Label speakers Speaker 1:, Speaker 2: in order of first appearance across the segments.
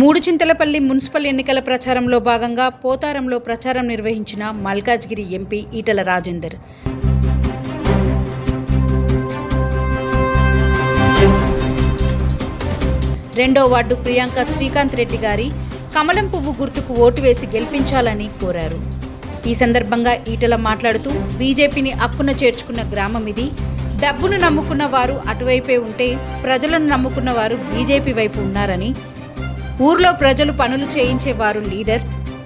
Speaker 1: మూడు చింతలపల్లి మున్సిపల్ ఎన్నికల ప్రచారంలో భాగంగా పోతారంలో ప్రచారం నిర్వహించిన మల్కాజ్గిరి ఎంపీ ఈటల రాజేందర్. రెండో వార్డు ప్రియాంక శ్రీకాంత్ రెడ్డి గారి కమలం పువ్వు గుర్తుకు ఓటు వేసి గెలిపించాలని కోరారు. ఈ సందర్భంగా ఈటల మాట్లాడుతూ బీజేపీని అక్కున చేర్చుకున్న గ్రామం ఇది. డబ్బును నమ్ముకున్న వారు అటువైపే ఉంటే ప్రజలను నమ్ముకున్న వారు బీజేపీ వైపు ఉన్నారని ఊర్లో ప్రజలు పనులు చేయించేవారు లీడర్.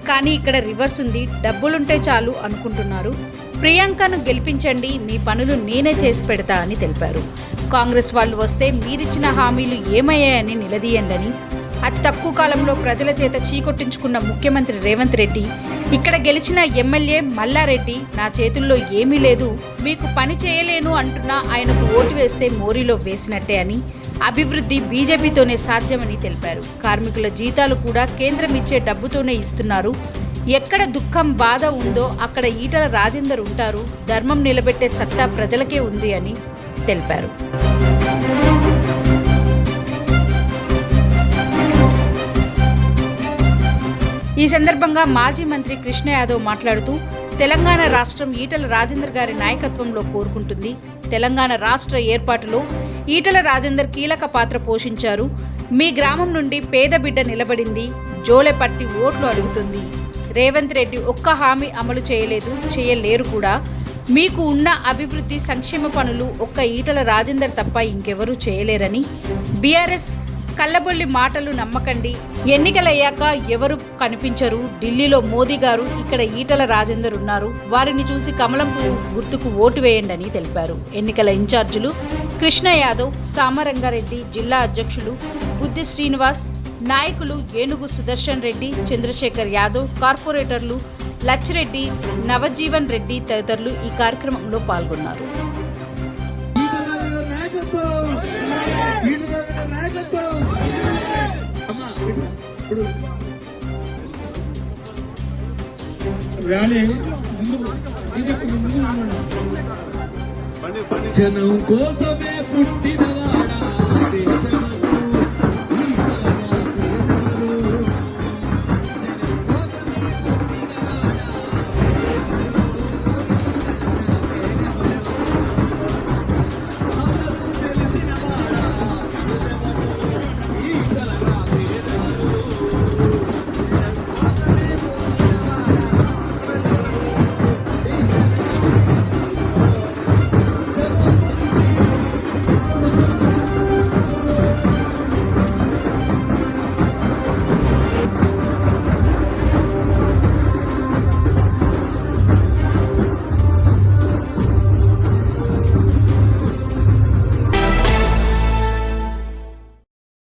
Speaker 1: కానీ ఇక్కడ రివర్స్ ఉంది. డబ్బులుంటే చాలు అనుకుంటున్నారు. ప్రియాంకను గెలిపించండి. మీ పనులు నేనే చేసి పెడతా అని తెలిపారు. కాంగ్రెస్ వాళ్ళు వస్తే మీరిచ్చిన హామీలు ఏమయ్యాయని నిలదీయండని. అతి తక్కువ కాలంలో ప్రజల చేత చీకొట్టించుకున్న ముఖ్యమంత్రి రేవంత్ రెడ్డి ఇక్కడ గెలిచిన ఎమ్మెల్యే మల్లారెడ్డి నా చేతుల్లో ఏమీ లేదు. మీకు పని చేయలేను అంటున్నా ఆయనకు ఓటు వేస్తే మోరీలో వేసినట్టే అని అభివృద్ధి బీజేపీతోనే సాధ్యమని తెలిపారు. కార్మికుల జీతాలు కూడా కేంద్రం ఇచ్చే డబ్బుతోనే ఇస్తున్నారు. ఎక్కడ దుఃఖం బాధ ఉందో అక్కడ ఈటల రాజేందర్ ఉంటారు. ధర్మం నిలబెట్టే సత్తా ప్రజలకే ఉంది అని తెలిపారు. ఈ సందర్భంగా మాజీ మంత్రి కృష్ణ యాదవ్ మాట్లాడుతూ తెలంగాణ రాష్ట్రం ఈటల రాజేందర్ గారి నాయకత్వంలో కోరుకుంటుంది. తెలంగాణ రాష్ట్ర ఏర్పాటులో ఈటల రాజేందర్ కీలక పాత్ర పోషించారు. మీ గ్రామం నుండి పేద బిడ్డ నిలబడింది. జోలె పట్టి ఓట్లు అడుగుతుంది. రేవంత్ రెడ్డి ఒక్క హామీ అమలు చేయలేదు చేయలేరు కూడా. మీకు ఉన్న అభివృద్ధి సంక్షేమ పనులు ఒక్క ఈటల రాజేందర్ తప్ప ఇంకెవరూ చేయలేరని బీఆర్ఎస్ కళ్ళబొల్లి మాటలు నమ్మకండి. ఎన్నికలయ్యాక ఎవరు కనిపించరు? ఢిల్లీలో మోదీ గారు ఇక్కడ ఈటల రాజేందర్ ఉన్నారు. వారిని చూసి కమలం గుర్తుకు ఓటు వేయండి అని తెలిపారు. ఎన్నికల ఇన్ఛార్జీలు కృష్ణ యాదవ్ సామరంగారెడ్డి జిల్లా అధ్యక్షులు బుద్ధి శ్రీనివాస్ నాయకులు ఏనుగు సుదర్శన్ రెడ్డి చంద్రశేఖర్ యాదవ్ కార్పొరేటర్లు లచ్చిరెడ్డి నవజీవన్ రెడ్డి తదితరులు ఈ కార్యక్రమంలో పాల్గొన్నారు.
Speaker 2: నాయకత్వం! ఇప్పుడు ర్యాలీ ముందు బీజేపీ ముందు నడవండి. జనం కోసమే పుట్టినవాడా పేద